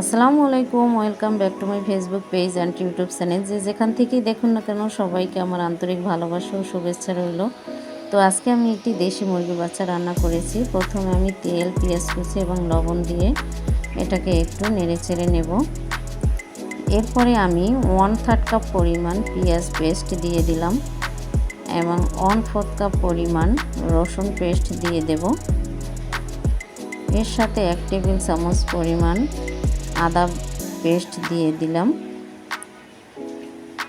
আসসালামু আলাইকুম, welcome back to my Facebook page and YouTube channel. যে যেখান থেকেই দেখুন না কেন, সবাইকে আমার আন্তরিক ভালোবাসা ও শুভেচ্ছা রইল। তো আজকে আমি একটি দেশি মুরগির বাচ্চা রান্না করেছি। প্রথমে আমি তেল, পেঁয়াজ কুচি এবং লবণ দিয়ে এটাকে একটু নেড়ে চেড়ে নেব। এরপরে আমি ওয়ান থার্ড কাপ পরিমাণ পেঁয়াজ পেস্ট দিয়ে দিলাম এবং ওয়ান ফোর্থ কাপ পরিমাণ রসুন পেস্ট দিয়ে দেব। এর সাথে এক টেবিল চামচ পরিমাণ আদা পেস্ট দিয়ে দিলাম।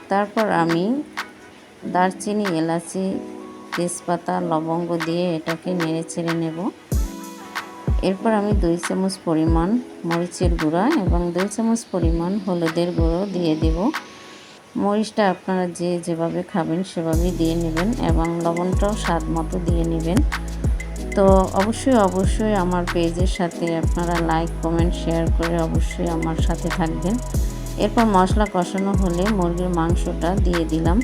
তারপর আমি দারচিনি, এলাচি, তেজপাতা, লবঙ্গ দিয়ে এটাকে নেড়ে চেড়ে নেব। এরপর আমি দুই চামচ পরিমাণ মরিচের গুঁড়া এবং দুই চামচ পরিমাণ হলুদের গুঁড়ো দিয়ে দেব। মরিচটা আপনারা যে যেভাবে খাবেন সেভাবেই দিয়ে নেবেন এবং লবণটাও স্বাদ মতো দিয়ে নেবেন। তো অবশ্যই অবশ্যই আমার পেজের সাথে আপনারা লাইক কমেন্ট শেয়ার করে অবশ্যই আমার সাথে থাকবেন। এরপর মশলা কষানো হলে মুরগির মাংসটা দিয়ে দিলাম।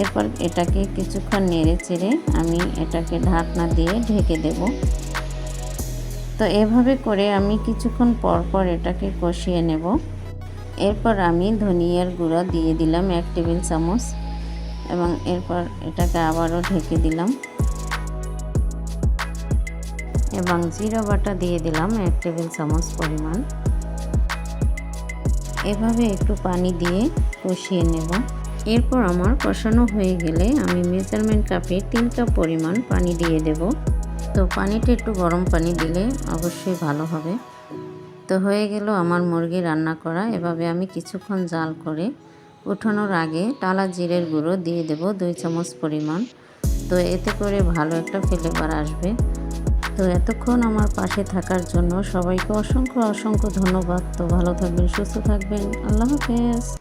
এরপর এটাকে কিছুক্ষণ নেড়ে চেড়ে আমি এটাকে ঢাকনা দিয়ে ঢেকে দেব। তো এভাবে করে আমি কিছুক্ষণ পর পর এটাকে কষিয়ে নেব। এরপর আমি ধনিয়ার গুঁড়া দিয়ে দিলাম এক টেবিল চামচ এবং এরপর এটাকে আবারও ঢেকে দিলাম। এবং জিরা বাটা দিয়ে দিলাম এক টেবিল চামচ পরিমাণ। এভাবে একটু পানি দিয়ে কষিয়ে নেব। এরপর আমার কষানো হয়ে গেলে আমি মেজারমেন্ট কাপে তিন কাপ পরিমাণ পানি দিয়ে দেব। তো পানিটা একটু গরম পানি দিলে অবশ্যই ভালো হবে। তো হয়ে গেল আমার মুরগি রান্না করা। এভাবে আমি কিছুক্ষণ জাল করে উঠানোর আগে টালা জিরের গুঁড়ো দিয়ে দেব দুই চামচ পরিমাণ। তো এতে করে ভালো একটা ফ্লেভার আসবে। তো এতক্ষণ আমার পাশে থাকার জন্য সবাইকে অসংখ্য অসংখ্য ধন্যবাদ। তো ভালো থাকবেন, সুস্থ থাকবেন। আল্লাহ হাফেজ।